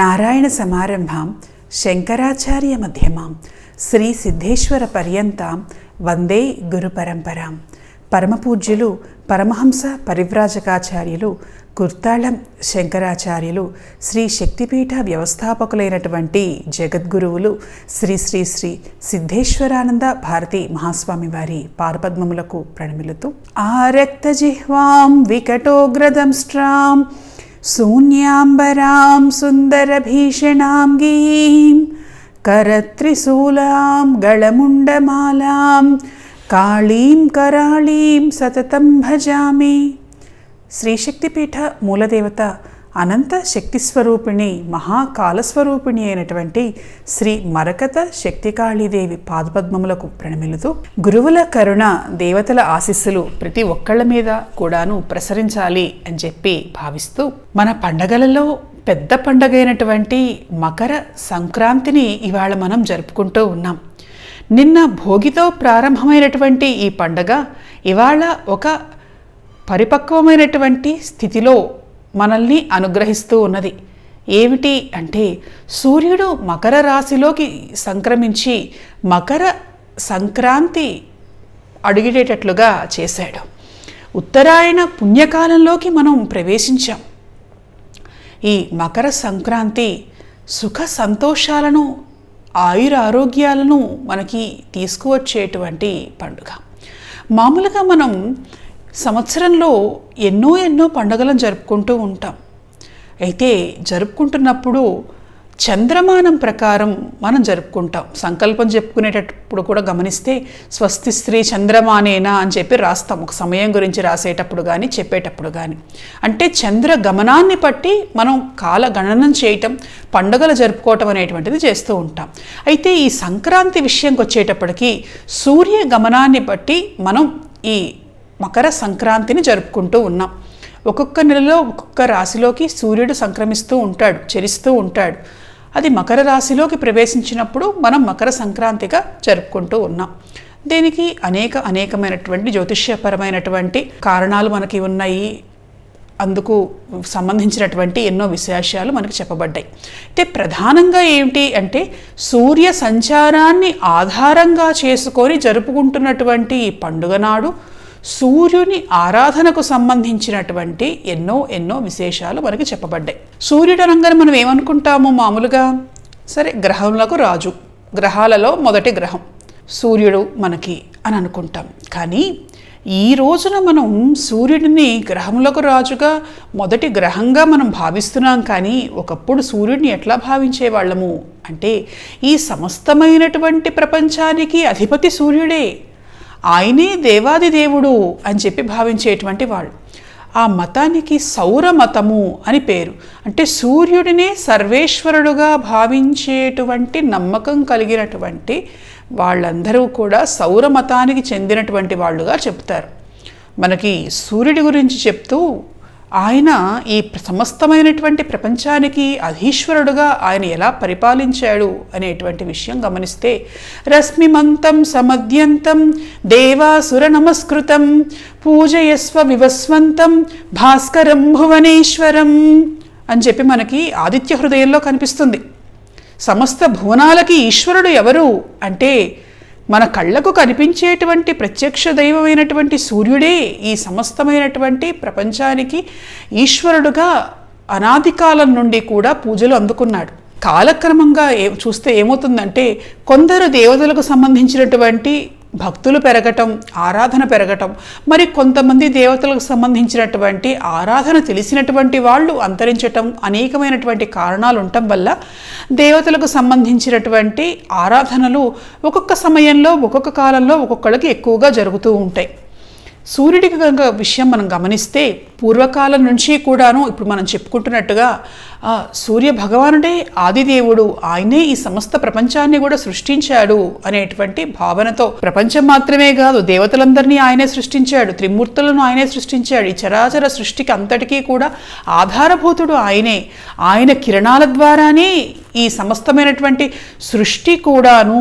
నారాయణ సమారంభాం శంకరాచార్య మధ్యమాం శ్రీ సిద్ధేశ్వర పర్యంతాం వందే గురు పరంపరాం పరమపూజ్యులు పరమహంస పరివ్రాజకాచార్యులు కుర్తాళం శంకరాచార్యులు శ్రీ శక్తిపీఠ వ్యవస్థాపకులైనటువంటి జగద్గురువులు శ్రీ శ్రీ శ్రీ సిద్ధేశ్వరానంద భారతి మహాస్వామి వారి పారపద్మములకు ప్రణమిలుతూ ఆరక్తజిహ్వాం వికటోగ్రదంష్ట్రాం శూన్యాంబరాం సుందరభీషణాం గీం కరత్రిశూలాం గళముండమాలాం కాళీం కరాళీం సతతం భజామి శ్రీశక్తిపీఠ మూలదేవత అనంత శక్తి స్వరూపిణి మహాకాలస్వరూపిణి అయినటువంటి శ్రీ మరకత శక్తికాళీదేవి పాదపద్మములకు ప్రణమిలుతూ గురువుల కరుణ దేవతల ఆశీస్సులు ప్రతి ఒక్కళ్ళ మీద కూడాను ప్రసరించాలి అని చెప్పి భావిస్తూ మన పండగలలో పెద్ద పండగ అయినటువంటి మకర సంక్రాంతిని ఇవాళ మనం జరుపుకుంటూ ఉన్నాం. నిన్న భోగితో ప్రారంభమైనటువంటి ఈ పండగ ఇవాళ ఒక పరిపక్వమైనటువంటి స్థితిలో మనల్ని అనుగ్రహిస్తూ ఉన్నది. ఏమిటి అంటే సూర్యుడు మకర రాశిలోకి సంక్రమించి మకర సంక్రాంతి అడిగేటట్లుగా చేశాడు. ఉత్తరాయణ పుణ్యకాలంలోకి మనం ప్రవేశించాం. ఈ మకర సంక్రాంతి సుఖ సంతోషాలను ఆయుర ఆరోగ్యాలను మనకి తీసుకువచ్చేటువంటి పండుగ. మామూలుగా మనం సంవత్సరంలో ఎన్నో ఎన్నో పండుగలను జరుపుకుంటూ ఉంటాం. అయితే జరుపుకుంటున్నప్పుడు చంద్రమానం ప్రకారం మనం జరుపుకుంటాం. సంకల్పం చెప్పుకునేటప్పుడు కూడా గమనిస్తే స్వస్తి స్త్రీ చంద్రమానేనా అని చెప్పి రాస్తాం. ఒక సమయం గురించి రాసేటప్పుడు కానీ చెప్పేటప్పుడు కానీ అంటే చంద్ర గమనాన్ని బట్టి మనం కాల గణనం చేయటం పండుగలు జరుపుకోవటం అనేటువంటిది చేస్తూ ఉంటాం. అయితే ఈ సంక్రాంతి విషయంకి వచ్చేటప్పటికి సూర్య గమనాన్ని బట్టి మనం ఈ మకర సంక్రాంతిని జరుపుకుంటూ ఉన్నాం. ఒక్కొక్క నెలలో ఒక్కొక్క రాశిలోకి సూర్యుడు సంక్రమిస్తూ ఉంటాడు చరిస్తూ ఉంటాడు. అది మకర రాశిలోకి ప్రవేశించినప్పుడు మనం మకర సంక్రాంతిగా జరుపుకుంటూ ఉన్నాం. దీనికి అనేక అనేకమైనటువంటి జ్యోతిష్యపరమైనటువంటి కారణాలు మనకి ఉన్నాయి. అందుకు సంబంధించినటువంటి ఎన్నో విశేషాలు మనకు చెప్పబడ్డాయి. అయితే ప్రధానంగా ఏమిటి అంటే సూర్య సంచారాన్ని ఆధారంగా చేసుకొని జరుపుకుంటున్నటువంటి ఈ పండుగ నాడు సూర్యుని ఆరాధనకు సంబంధించినటువంటి ఎన్నో ఎన్నో విశేషాలు మనకి చెప్పబడ్డాయి. సూర్యుడు అనగానే మనం ఏమనుకుంటాము మామూలుగా? సరే గ్రహములకు రాజు. గ్రహాలలో మొదటి గ్రహం. సూర్యుడు మనకి అని అనుకుంటాం. కానీ ఈ రోజున మనం సూర్యుడిని గ్రహములకు రాజుగా మొదటి గ్రహంగా మనం భావిస్తున్నాం కానీ ఒకప్పుడు సూర్యుడిని ఎట్లా భావించేవాళ్ళము అంటే ఈ సమస్తమైనటువంటి ప్రపంచానికి అధిపతి సూర్యుడే. ఆయనే దేవాది దేవుడు అని చెప్పి భావించేటువంటి వాళ్ళు. ఆ మతానికి సౌర మతము అని పేరు. అంటే సూర్యుడినే సర్వేశ్వరుడుగా భావించేటువంటి నమ్మకం కలిగినటువంటి వాళ్ళందరూ కూడా సౌర మతానికి చెందినటువంటి వాళ్ళుగా చెప్తారు. మనకి సూర్యుడి గురించి చెప్తూ ఆయన ఈ సమస్తమైనటువంటి ప్రపంచానికి అధీశ్వరుడుగా ఆయన ఎలా పరిపాలించాడు అనేటువంటి విషయం గమనిస్తే రశ్మిమంతం సమద్యంతం దేవాసుర నమస్కృతం పూజయస్వ వివస్వంతం భాస్కరం భువనేశ్వరం అని చెప్పి మనకి ఆదిత్య హృదయంలో కనిపిస్తుంది. సమస్త భువనాలకి ఈశ్వరుడు ఎవరు అంటే మన కళ్ళకు కనిపించేటువంటి ప్రత్యక్ష దైవమైనటువంటి సూర్యుడే ఈ సమస్తమైనటువంటి ప్రపంచానికి ఈశ్వరుడుగా అనాది కాలం నుండి కూడా పూజలు అందుకున్నాడు. కాలక్రమంగా ఏ చూస్తే ఏమవుతుందంటే కొందరు దేవతలకు సంబంధించినటువంటి భక్తులు పెరగటం ఆరాధన పెరగటం మరి కొంతమంది దేవతలకు సంబంధించినటువంటి ఆరాధన తెలిసినటువంటి వాళ్ళు అంతరించటం అనేకమైనటువంటి కారణాలు ఉండటం వల్ల దేవతలకు సంబంధించినటువంటి ఆరాధనలు ఒక్కొక్క సమయంలో ఒక్కొక్క కాలంలో ఒక్కొక్కళ్ళకి ఎక్కువగా జరుగుతూ ఉంటాయి. సూర్యుడికి కనుక విషయం మనం గమనిస్తే పూర్వకాలం నుంచి కూడాను ఇప్పుడు మనం చెప్పుకుంటున్నట్టుగా సూర్య భగవానుడే ఆదిదేవుడు. ఆయనే ఈ సమస్త ప్రపంచాన్ని కూడా సృష్టించాడు అనేటువంటి భావనతో ప్రపంచం మాత్రమే కాదు దేవతలందరినీ ఆయనే సృష్టించాడు త్రిమూర్తులను ఆయనే సృష్టించాడు. ఈ చరాచర సృష్టికి అంతటికీ కూడా ఆధారభూతుడు ఆయనే. ఆయన కిరణాల ద్వారానే ఈ సమస్తమైనటువంటి సృష్టి కూడాను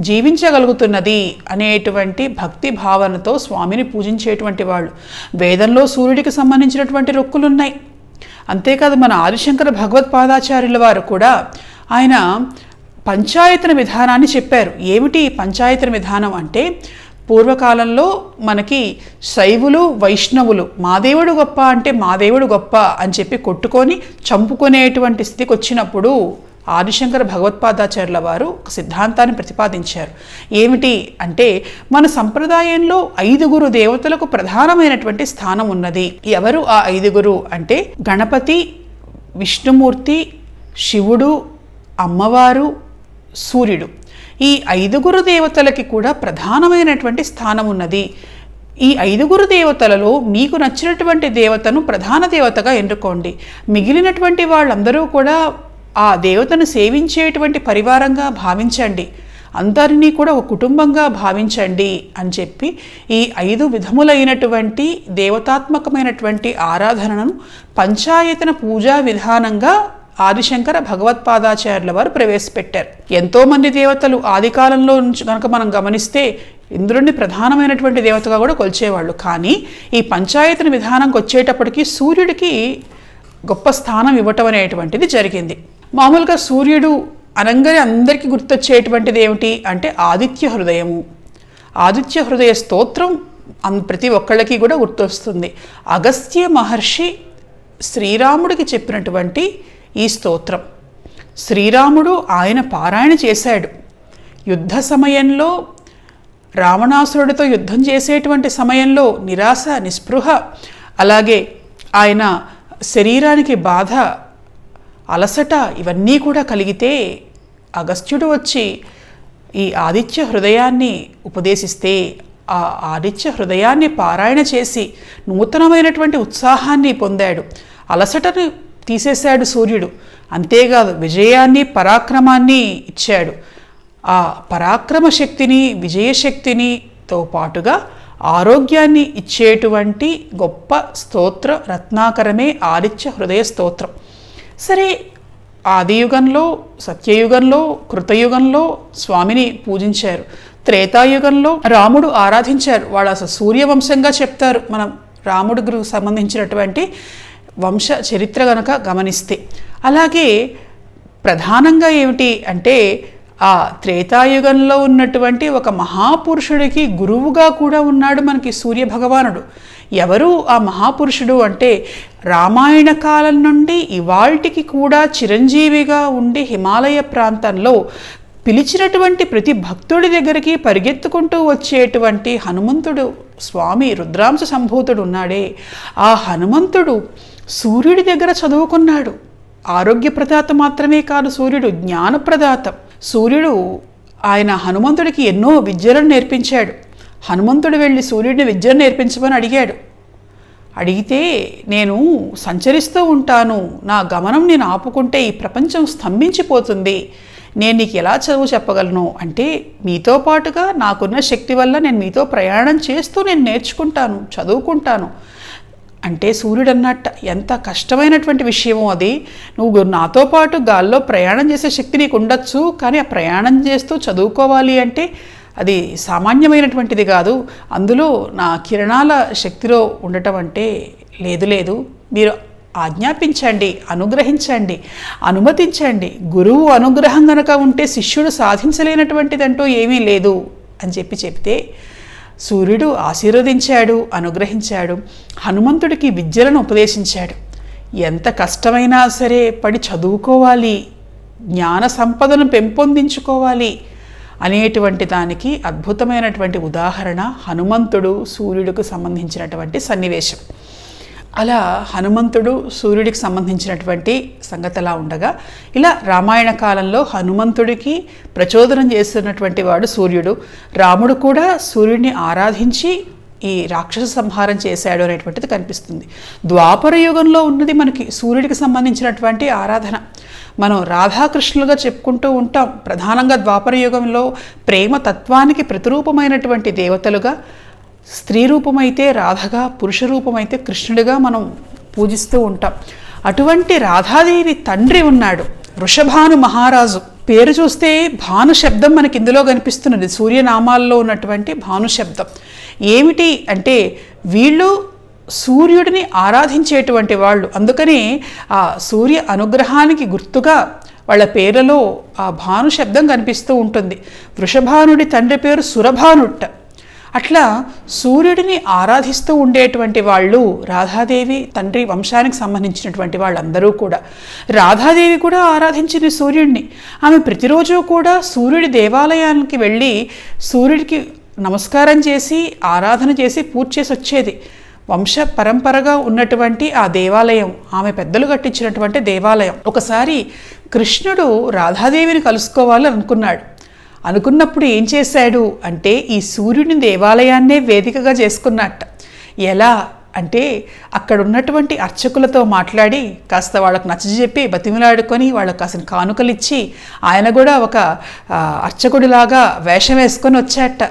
జీవించగలుగుతున్నది అనేటువంటి భక్తి భావనతో స్వామిని పూజించేటువంటి వాళ్ళు. వేదంలో సూర్యుడికి సంబంధించినటువంటి రొక్కులున్నాయి. అంతేకాదు మన ఆదిశంకర భగవత్పాదాచార్యుల వారు కూడా ఆయన పంచాయతన విధానాన్ని చెప్పారు. ఏమిటి పంచాయతన విధానం అంటే పూర్వకాలంలో మనకి శైవులు వైష్ణవులు మా దేవుడు గొప్ప అంటే మా దేవుడు గొప్ప అని చెప్పి కొట్టుకొని చంపుకునేటువంటి స్థితికి వచ్చినప్పుడు ఆదిశంకర భగవత్పాదాచార్యుల వారు ఒక సిద్ధాంతాన్ని ప్రతిపాదించారు. ఏమిటి అంటే మన సంప్రదాయంలో ఐదుగురు దేవతలకు ప్రధానమైనటువంటి స్థానం ఉన్నది. ఎవరు ఆ ఐదుగురు అంటే గణపతి విష్ణుమూర్తి శివుడు అమ్మవారు సూర్యుడు. ఈ ఐదుగురు దేవతలకి కూడా ప్రధానమైనటువంటి స్థానం ఉన్నది. ఈ ఐదుగురు దేవతలలో మీకు నచ్చినటువంటి దేవతను ప్రధాన దేవతగా ఎన్నుకోండి. మిగిలినటువంటి వాళ్ళందరూ కూడా ఆ దేవతను సేవించేటువంటి పరివారంగా భావించండి. అందరినీ కూడా ఒక కుటుంబంగా భావించండి అని చెప్పి ఈ ఐదు విధములైనటువంటి దేవతాత్మకమైనటువంటి ఆరాధనను పంచాయతన పూజా విధానంగా ఆదిశంకర భగవత్పాదాచార్యుల వారు ప్రవేశపెట్టారు. ఎంతోమంది దేవతలు ఆదికాలంలో నుంచి కనుక మనం గమనిస్తే ఇంద్రుడిని ప్రధానమైనటువంటి దేవతగా కూడా కొలిచేవాళ్ళు. కానీ ఈ పంచాయతన విధానంకి వచ్చేటప్పటికి సూర్యుడికి గొప్ప స్థానం ఇవ్వటం అనేటువంటిది జరిగింది. మామూలుగా సూర్యుడు అనంగానే అందరికీ గుర్తొచ్చేటువంటిది ఏమిటి అంటే ఆదిత్య హృదయము. ఆదిత్య హృదయ స్తోత్రం ప్రతి ఒక్కళ్ళకి కూడా గుర్తొస్తుంది. అగస్త్య మహర్షి శ్రీరాముడికి చెప్పినటువంటి ఈ స్తోత్రం. శ్రీరాముడు ఆయన పారాయణ చేశాడు. యుద్ధ సమయంలో రావణాసురుడితో యుద్ధం చేసేటువంటి సమయంలో నిరాశ నిస్పృహ అలాగే ఆయన శరీరానికి బాధ అలసట ఇవన్నీ కూడా కలిగితే అగస్త్యుడు వచ్చి ఈ ఆదిత్య హృదయాన్ని ఉపదేశిస్తే ఆ ఆదిత్య హృదయాన్ని పారాయణ చేసి నూతనమైనటువంటి ఉత్సాహాన్ని పొందాడు. అలసటను తీసేశాడు సూర్యుడు. అంతేకాదు విజయాన్ని పరాక్రమాన్ని ఇచ్చాడు. ఆ పరాక్రమ శక్తిని విజయశక్తినితో పాటుగా ఆరోగ్యాన్ని ఇచ్చేటువంటి గొప్ప స్తోత్ర రత్నాకరమే ఆదిత్య హృదయ స్తోత్రం. సరే ఆదియుగంలో సత్యయుగంలో కృతయుగంలో స్వామిని పూజించారు. త్రేతాయుగంలో రాముడు ఆరాధించారు. వాళ్ళు అసలు సూర్యవంశంగా చెప్తారు. మనం రాముడి సంబంధించినటువంటి వంశ చరిత్ర గనక గమనిస్తే. అలాగే ప్రధానంగా ఏమిటి అంటే ఆ త్రేతాయుగంలో ఉన్నటువంటి ఒక మహాపురుషుడికి గురువుగా కూడా ఉన్నాడు మనకి సూర్య భగవానుడు ఎవరు ఆ మహాపురుషుడు అంటే రామాయణ కాలం నుండి ఇవాల్టికి కూడా చిరంజీవిగా ఉండి హిమాలయ ప్రాంతంలో పిలిచినటువంటి ప్రతి భక్తుడి దగ్గరికి పరిగెత్తుకుంటూ వచ్చేటువంటి హనుమంతుడు స్వామి రుద్రాంశ సంభూతుడు ఉన్నాడే. ఆ హనుమంతుడు సూర్యుడి దగ్గర చదువుకున్నాడు. ఆరోగ్య ప్రదాత మాత్రమే కాదు సూర్యుడు జ్ఞానప్రదాత. సూర్యుడు ఆయన హనుమంతుడికి ఎన్నో విద్యలను నేర్పించాడు. హనుమంతుడు వెళ్ళి సూర్యుడిని విద్యను నేర్పించమని అడిగాడు. అడిగితే నేను సంచరిస్తూ ఉంటాను. నా గమనం నేను ఆపుకుంటే ఈ ప్రపంచం స్తంభించిపోతుంది. నేను నీకు ఎలా చదువు చెప్పగలను? అంటే మీతో పాటుగా నాకున్న శక్తి వల్ల నేను మీతో ప్రయాణం చేస్తూ నేను నేర్చుకుంటాను చదువుకుంటాను. అంటే సూర్యుడు అన్నట్ట ఎంత కష్టమైనటువంటి విషయమో అది. నువ్వు నాతో పాటు గాల్లో ప్రయాణం చేసే శక్తి నీకు ఉండొచ్చు కానీ ఆ ప్రయాణం చేస్తూ చదువుకోవాలి అంటే అది సామాన్యమైనటువంటిది కాదు. అందులో నా కిరణాల శక్తిలో ఉండటం అంటే లేదు లేదు. మీరు ఆజ్ఞాపించండి అనుగ్రహించండి అనుమతించండి. గురువు అనుగ్రహం గనక ఉంటే శిష్యుడు సాధించలేనటువంటిదంటూ ఏమీ లేదు అని చెప్పి చెప్తే సూర్యుడు ఆశీర్వదించాడు అనుగ్రహించాడు హనుమంతుడికి విద్యలను ఉపదేశించాడు. ఎంత కష్టమైనా సరే పడి చదువుకోవాలి జ్ఞాన సంపదను పెంపొందించుకోవాలి అనేటువంటి దానికి అద్భుతమైనటువంటి ఉదాహరణ హనుమంతుడు సూర్యుడికి సంబంధించినటువంటి సన్నివేశం. అలా హనుమంతుడు సూర్యుడికి సంబంధించినటువంటి సంగతిలా ఉండగా ఇలా రామాయణ కాలంలో హనుమంతుడికి ప్రచోదనం చేస్తున్నటువంటి వాడు సూర్యుడు. రాముడు కూడా సూర్యుడిని ఆరాధించి ఈ రాక్షస సంహారం చేశాడు అనేటువంటిది కనిపిస్తుంది. ద్వాపర యుగంలో ఉన్నది మనకి సూర్యుడికి సంబంధించినటువంటి ఆరాధన. మనం రాధాకృష్ణులుగా చెప్పుకుంటూ ఉంటాం ప్రధానంగా ద్వాపర యుగంలో ప్రేమ తత్వానికి ప్రతిరూపమైనటువంటి దేవతలుగా. స్త్రీ రూపమైతే రాధగా పురుష రూపమైతే కృష్ణుడిగా మనం పూజిస్తూ ఉంటాం. అటువంటి రాధాదేవి తండ్రి ఉన్నాడు. వృషభాను మహారాజు. పేరు చూస్తే భాను శబ్దం మనకి ఇందులో కనిపిస్తున్నది. సూర్యనామాల్లో ఉన్నటువంటి భాను శబ్దం. ఏమిటి అంటే వీళ్ళు సూర్యుడిని ఆరాధించేటువంటి వాళ్ళు. అందుకనే ఆ సూర్య అనుగ్రహానికి గుర్తుగా వాళ్ళ పేర్లలో ఆ భాను శబ్దం కనిపిస్తూ ఉంటుంది. వృషభానుడి తండ్రి పేరు సురభానుట్ట. అట్లా సూర్యుడిని ఆరాధిస్తూ ఉండేటువంటి వాళ్ళు రాధాదేవి తండ్రి వంశానికి సంబంధించినటువంటి వాళ్ళందరూ కూడా. రాధాదేవి కూడా ఆరాధించింది సూర్యుడిని ఆమె ప్రతిరోజు కూడా సూర్యుడి దేవాలయానికి వెళ్ళి సూర్యుడికి నమస్కారం చేసి ఆరాధన చేసి పూజ చేసి వచ్చేది. వంశ పరంపరగా ఉన్నటువంటి ఆ దేవాలయం ఆమె పెద్దలు కట్టించినటువంటి దేవాలయం. ఒకసారి కృష్ణుడు రాధాదేవిని కలుసుకోవాలని అనుకున్నాడు. అనుకున్నప్పుడు ఏం చేశాడు అంటే ఈ సూర్యుని దేవాలయాన్నే వేదికగా చేసుకున్నట్ట. ఎలా? అంటే అక్కడ ఉన్నటువంటి అర్చకులతో మాట్లాడి కాస్త వాళ్ళకు నచ్చజెప్పి బతిమిలాడుకొని వాళ్ళకి కాసిన కానుకలు ఇచ్చి ఆయన కూడా ఒక అర్చకుడిలాగా వేషం వేసుకొని వచ్చాట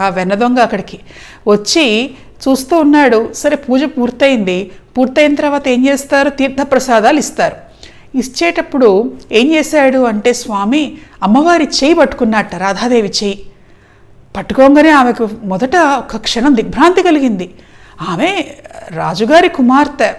ఆ వెన్న దొంగ అక్కడికి. వచ్చి చూస్తూ ఉన్నాడు సరే పూజ పూర్తయింది. పూర్తయిన తర్వాత ఏం చేస్తారు? తీర్థప్రసాదాలు ఇస్తారు. ఇచ్చేటప్పుడు ఏం చేశాడు అంటే స్వామి అమ్మవారి చేయి పట్టుకున్నట్ట రాధాదేవి చేయి. పట్టుకోగానే ఆమెకు మొదట ఒక క్షణం దిగ్భ్రాంతి కలిగింది. ఆమె రాజుగారి కుమార్తె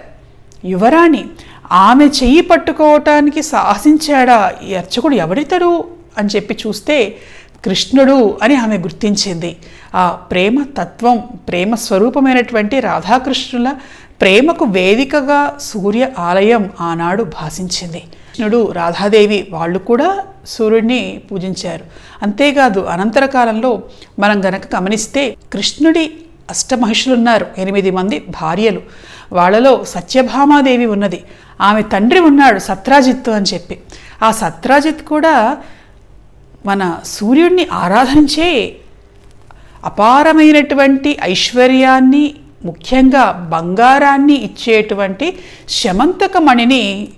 యువరాణి ఆమె చెయ్యి పట్టుకోవటానికి సాహసించాడా ఈ అర్చకుడు ఎవరితడు? అని చెప్పి చూస్తే కృష్ణుడు అని ఆమె గుర్తించింది. ఆ ప్రేమ తత్వం ప్రేమ స్వరూపమైనటువంటి రాధాకృష్ణుల ప్రేమకు వేదికగా సూర్య ఆలయం ఆనాడు భాషించింది. కృష్ణుడు రాధాదేవి వాళ్ళు కూడా సూర్యుడిని పూజించారు. అంతేకాదు అనంతర కాలంలో మనం గనక గమనిస్తే కృష్ణుడి అష్టమహిషులు ఉన్నారు ఎనిమిది మంది భార్యలు. వాళ్ళలో సత్యభామాదేవి ఉన్నది. ఆమె తండ్రి ఉన్నాడు సత్రాజిత్తు అని చెప్పి. ఆ సత్రాజిత్ కూడా మన సూర్యుడిని ఆరాధించే అపారమైనటువంటి ఐశ్వర్యాన్ని ముఖ్యంగా బంగారాన్ని ఇచ్చేటువంటి శమంతకమణిని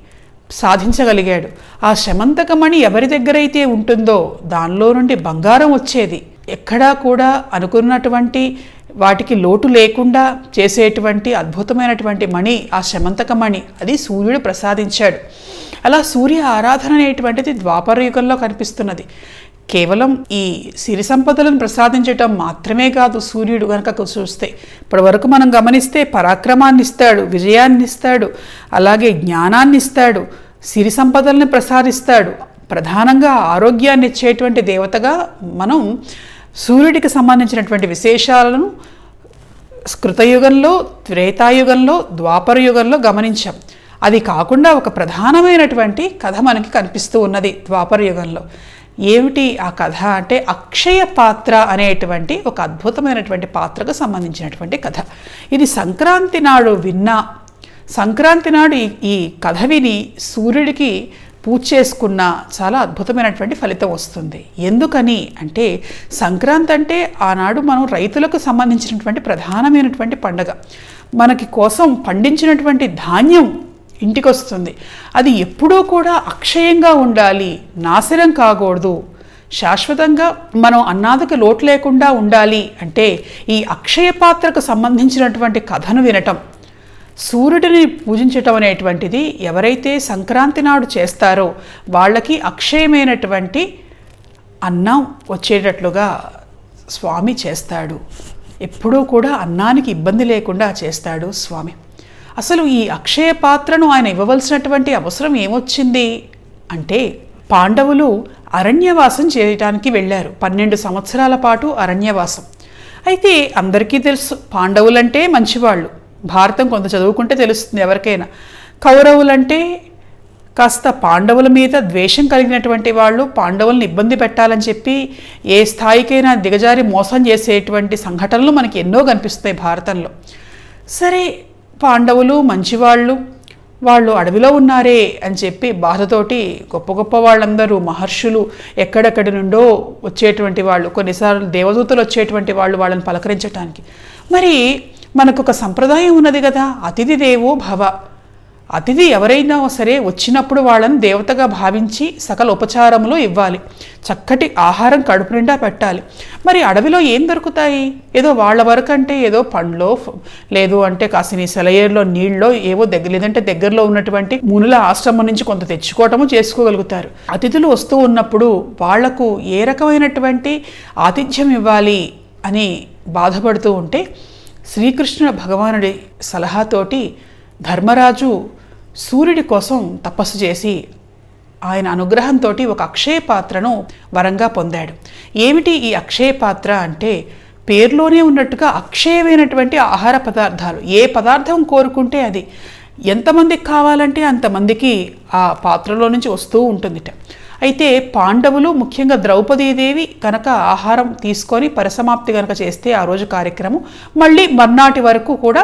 సాధించగలిగాడు. ఆ శమంతకమణి ఎవరి దగ్గరైతే ఉంటుందో దానిలో నుండి బంగారం వచ్చేది. ఎక్కడా కూడా అనుకున్నటువంటి వాటికి లోటు లేకుండా చేసేటువంటి అద్భుతమైనటువంటి మణి ఆ శమంతకమణి. అది సూర్యుడు ప్రసాదించాడు. అలా సూర్య ఆరాధన అనేటువంటిది ద్వాపర యుగంలో కనిపిస్తున్నది. కేవలం ఈ సిరి సంపదలను ప్రసాదించటం మాత్రమే కాదు సూర్యుడు కనుక చూస్తే. ఇప్పటి వరకు మనం గమనిస్తే పరాక్రమాన్ని ఇస్తాడు విజయాన్ని ఇస్తాడు అలాగే జ్ఞానాన్ని ఇస్తాడు సిరి సంపదలను ప్రసాదిస్తాడు. ప్రధానంగా ఆరోగ్యాన్ని ఇచ్చేటువంటి దేవతగా మనం సూర్యుడికి సంబంధించినటువంటి విశేషాలను కృతయుగంలో త్రేతాయుగంలో ద్వాపర యుగంలో గమనించాం. అది కాకుండా ఒక ప్రధానమైనటువంటి కథ మనకి కనిపిస్తూ ఉన్నది ద్వాపర యుగంలో. ఏమిటి ఆ కథ? అంటే అక్షయ పాత్ర అనేటువంటి ఒక అద్భుతమైనటువంటి పాత్రకు సంబంధించినటువంటి కథ. ఇది సంక్రాంతి నాడు విన్నా సంక్రాంతి నాడు ఈ- కథ విని సూర్యుడికి పూజ చేసుకున్న చాలా అద్భుతమైనటువంటి ఫలితం వస్తుంది. ఎందుకని అంటే సంక్రాంతి అంటే ఆనాడు మనం రైతులకు సంబంధించినటువంటి ప్రధానమైనటువంటి పండగ. మనకి కోసం పండించినటువంటి ధాన్యం ఇంటికి వస్తుంది అది ఎప్పుడూ కూడా అక్షయంగా ఉండాలి నాశనం కాకూడదు. శాశ్వతంగా మనం అన్నాదకి లోటు లేకుండా ఉండాలి అంటే ఈ అక్షయ పాత్రకు సంబంధించినటువంటి కథను వినటం. సూర్యుడిని పూజించటం అనేటువంటిది ఎవరైతే సంక్రాంతి నాడు చేస్తారో వాళ్ళకి అక్షయమైనటువంటి అన్నం వచ్చేటట్లుగా స్వామి చేస్తాడు. ఎప్పుడూ కూడా అన్నానికి ఇబ్బంది లేకుండా చేస్తాడు స్వామి. అసలు ఈ అక్షయ పాత్రను ఆయన ఇవ్వవలసినటువంటి అవసరం ఏమొచ్చింది? అంటే పాండవులు అరణ్యవాసం చేయటానికి వెళ్ళారు. పన్నెండు సంవత్సరాల పాటు అరణ్యవాసం. అయితే అందరికీ తెలుసు పాండవులంటే మంచివాళ్ళు. భారతం కొంత చదువుకుంటే తెలుస్తుంది ఎవరికైనా. కౌరవులంటే కాస్త పాండవుల మీద ద్వేషం కలిగినటువంటి వాళ్ళు పాండవులను ఇబ్బంది పెట్టాలని చెప్పి ఏ స్థాయికైనా దిగజారి మోసం చేసేటువంటి సంఘటనలు మనకి ఎన్నో కనిపిస్తాయి భారతంలో. సరే పాండవులు మంచివాళ్ళు వాళ్ళు అడవిలో ఉన్నారే అని చెప్పి బాధతోటి గొప్ప గొప్ప వాళ్ళందరూ మహర్షులు ఎక్కడెక్కడి నుండో వచ్చేటువంటి వాళ్ళు కొన్నిసార్లు దేవదూతలు వచ్చేటువంటి వాళ్ళు వాళ్ళని పలకరించటానికి. మరి మనకు ఒక సంప్రదాయం ఉన్నది కదా అతిథి దేవో భవ. అతిథి ఎవరైనా సరే వచ్చినప్పుడు వాళ్ళని దేవతగా భావించి సకల ఉపచారములు ఇవ్వాలి. చక్కటి ఆహారం కడుపు నిండా పెట్టాలి. మరి అడవిలో ఏం దొరుకుతాయి? ఏదో వాళ్ళ వరకు అంటే ఏదో పండ్లో లేదు అంటే కాసిన సెలయేరులో నీళ్ళలో ఏవో దగ్గర లేదంటే దగ్గరలో ఉన్నటువంటి మునుల ఆశ్రమం నుంచి కొంత తెచ్చుకోవటము చేసుకోగలుగుతారు. అతిథులు వస్తూ ఉన్నప్పుడు వాళ్ళకు ఏ రకమైనటువంటి ఆతిథ్యం ఇవ్వాలి అని బాధపడుతూ ఉంటే శ్రీకృష్ణ భగవానుడి సలహాతోటి ధర్మరాజు సూర్యుడి కోసం తపస్సు చేసి ఆయన అనుగ్రహంతో ఒక అక్షయ పాత్రను వరంగా పొందాడు. ఏమిటి ఈ అక్షయ పాత్ర అంటే పేర్లోనే ఉన్నట్టుగా అక్షయమైనటువంటి ఆహార పదార్థాలు. ఏ పదార్థం కోరుకుంటే అది ఎంతమందికి కావాలంటే అంతమందికి ఆ పాత్రలో నుంచి వస్తూ ఉంటుందిట. అయితే పాండవులు ముఖ్యంగా ద్రౌపదీదేవి కనుక ఆహారం తీసుకొని పరిసమాప్తి కనుక చేస్తే ఆ రోజు కార్యక్రమం మళ్ళీ మర్నాటి వరకు కూడా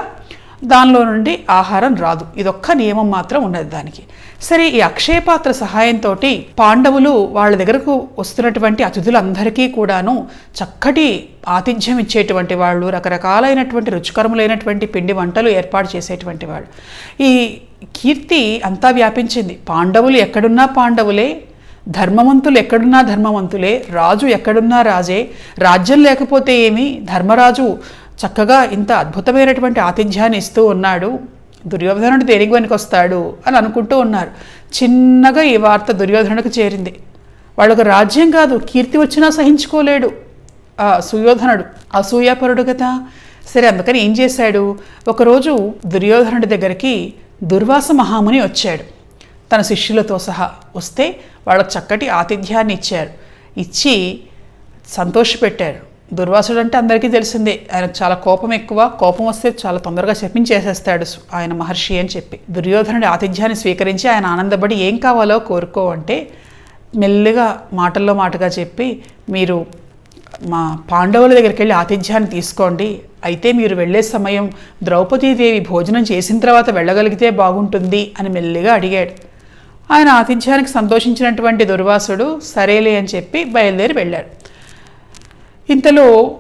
దానిలో నుండి ఆహారం రాదు. ఇదొక్క నియమం మాత్రం ఉన్నది దానికి. సరే ఈ అక్షయపాత్ర సహాయంతో పాండవులు వాళ్ళ దగ్గరకు వస్తున్నటువంటి అతిథులందరికీ కూడాను చక్కటి ఆతిథ్యం ఇచ్చేటువంటి వాళ్ళు రకరకాలైనటువంటి రుచికరములైనటువంటి పిండి వంటలు ఏర్పాటు చేసేటువంటి వాళ్ళు. ఈ కీర్తి అంతా వ్యాపించింది. పాండవులు ఎక్కడున్నా పాండవులే ధర్మవంతులు ఎక్కడున్నా ధర్మవంతులే రాజు ఎక్కడున్నా రాజే రాజ్యం లేకపోతే ఏమి ధర్మరాజు చక్కగా ఇంత అద్భుతమైనటువంటి ఆతిథ్యాన్ని ఇస్తూ ఉన్నాడు. దుర్యోధనుడు దేనికి వస్తాడు అని అనుకుంటూ ఉన్నారు. చిన్నగా ఈ వార్త దుర్యోధనుడికి చేరింది. వాళ్ళకు రాజ్యం కాదు కీర్తి వచ్చినా సహించుకోలేడు. ఆ సుయోధనుడు అసూయాపరుడు కదా. సరే అందుకని ఏం చేశాడు? ఒకరోజు దుర్యోధనుడి దగ్గరికి దుర్వాస మహాముని వచ్చాడు. తన శిష్యులతో సహా వస్తే వాళ్ళకు చక్కటి ఆతిథ్యాన్ని ఇచ్చారు. ఇచ్చి సంతోషపెట్టారు. దుర్వాసుడు అంటే అందరికీ తెలిసిందే. ఆయనకు చాలా కోపం ఎక్కువ. కోపం వస్తే చాలా తొందరగా చెప్పించేసేస్తాడు ఆయన మహర్షి అని చెప్పి. దుర్యోధనుడి ఆతిథ్యాన్ని స్వీకరించి ఆయన ఆనందపడి ఏం కావాలో కోరుకో అంటే మెల్లిగా మాటల్లో మాటగా చెప్పి మీరు మా పాండవుల దగ్గరికి వెళ్ళి ఆతిథ్యాన్ని తీసుకోండి. అయితే మీరు వెళ్ళే సమయం ద్రౌపదీదేవి భోజనం చేసిన తర్వాత వెళ్ళగలిగితే బాగుంటుంది అని మెల్లిగా అడిగాడు. ఆయన ఆతిథ్యానికి సంతోషించినటువంటి దుర్వాసుడు సరేలే అని చెప్పి బయలుదేరి వెళ్ళాడు. ఇంతలో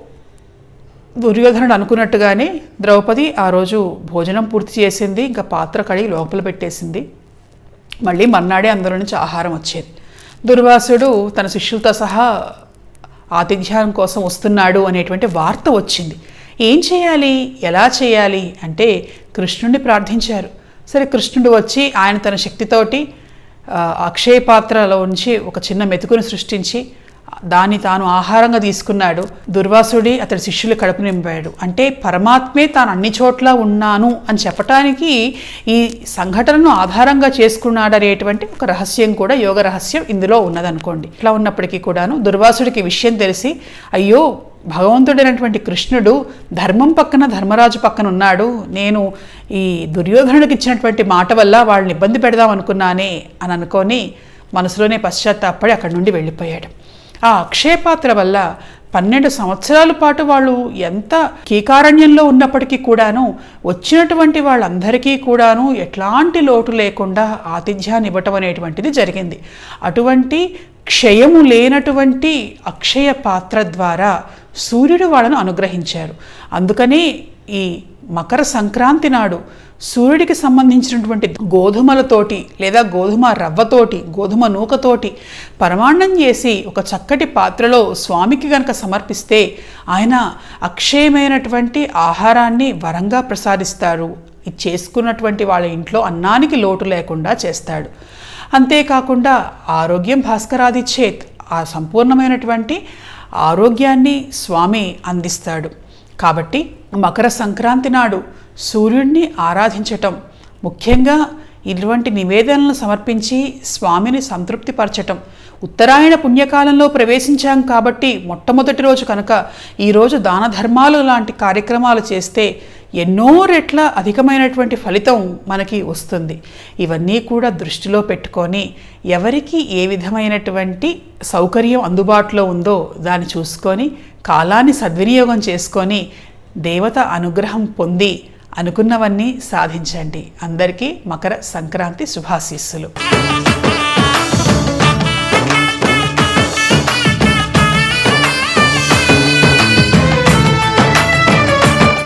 దుర్యోధనుడు అనుకున్నట్టుగానే ద్రౌపది ఆ రోజు భోజనం పూర్తి చేసింది ఇంకా పాత్ర కడిగి లోపల పెట్టేసింది. మళ్ళీ మర్నాడే అందులో నుంచి ఆహారం వచ్చేది. దుర్వాసుడు తన శిష్యులతో సహా ఆతిథ్యం కోసం వస్తున్నాడు అనేటువంటి వార్త వచ్చింది. ఏం చేయాలి? ఎలా చేయాలి? అంటే కృష్ణుడిని ప్రార్థించారు. సరే కృష్ణుడు వచ్చి ఆయన తన శక్తితోటి అక్షయ పాత్రలో ఉంచి ఒక చిన్న మెతుకుని సృష్టించి దాన్ని తాను ఆహారంగా తీసుకున్నాడు. దుర్వాసుడి అతడి శిష్యులు కడుపు నింపాడు. అంటే పరమాత్మే తాను అన్ని చోట్ల ఉన్నాను అని చెప్పటానికి ఈ సంఘటనను ఆధారంగా చేసుకున్నాడనేటువంటి ఒక రహస్యం కూడా యోగ రహస్యం ఇందులో ఉన్నదనుకోండి. ఇట్లా ఉన్నప్పటికీ కూడాను దుర్వాసుడికి విషయం తెలిసి అయ్యో భగవంతుడైనటువంటి కృష్ణుడు ధర్మం పక్కన ధర్మరాజు పక్కన ఉన్నాడు. నేను ఈ దుర్యోధనుడికి ఇచ్చినటువంటి మాట వల్ల వాళ్ళని ఇబ్బంది పెడదాం అనుకున్నానే అని అనుకొని మనసులోనే పశ్చాత్తాపడి అక్కడి నుండి వెళ్ళిపోయాడు. ఆ అక్షయపాత్ర వల్ల పన్నెండు సంవత్సరాల పాటు వాళ్ళు ఎంత కీకారణ్యంలో ఉన్నప్పటికీ కూడాను వచ్చినటువంటి వాళ్ళందరికీ కూడాను ఎట్లాంటి లోటు లేకుండా ఆతిథ్యాన్ని ఇవ్వటం అనేటువంటిది జరిగింది. అటువంటి క్షయము లేనటువంటి అక్షయ పాత్ర ద్వారా సూర్యుడు వాళ్ళను అనుగ్రహించారు. అందుకనే ఈ మకర సంక్రాంతి నాడు సూర్యుడికి సంబంధించినటువంటి గోధుమలతోటి లేదా గోధుమ రవ్వతోటి గోధుమ నూకతోటి పరమాన్నం చేసి ఒక చక్కటి పాత్రలో స్వామికి గనక సమర్పిస్తే ఆయన అక్షయమైనటువంటి ఆహారాన్ని వరంగా ప్రసాదిస్తారు. ఇది చేసుకున్నటువంటి వాళ్ళ ఇంట్లో అన్నానికి లోటు లేకుండా చేస్తాడు. అంతేకాకుండా ఆరోగ్యం భాస్కరాది చేత్ ఆ సంపూర్ణమైనటువంటి ఆరోగ్యాన్ని స్వామి అందిస్తాడు. కాబట్టి మకర సంక్రాంతి నాడు సూర్యుడిని ఆరాధించటం ముఖ్యంగా ఇటువంటి నివేదనలను సమర్పించి స్వామిని సంతృప్తిపరచటం. ఉత్తరాయణ పుణ్యకాలంలో ప్రవేశించాం కాబట్టి మొట్టమొదటి రోజు కనుక ఈరోజు దాన ధర్మాలు లాంటి కార్యక్రమాలు చేస్తే ఎన్నో రెట్ల అధికమైనటువంటి ఫలితం మనకి వస్తుంది. ఇవన్నీ కూడా దృష్టిలో పెట్టుకొని ఎవరికి ఏ విధమైనటువంటి సౌకర్యం అందుబాటులో ఉందో దాన్ని చూసుకొని కాలాన్ని సద్వినియోగం చేసుకొని దేవత అనుగ్రహం పొంది అనుకున్నవన్నీ సాధించండి. అందరికీ మకర సంక్రాంతి శుభాశీస్సులు.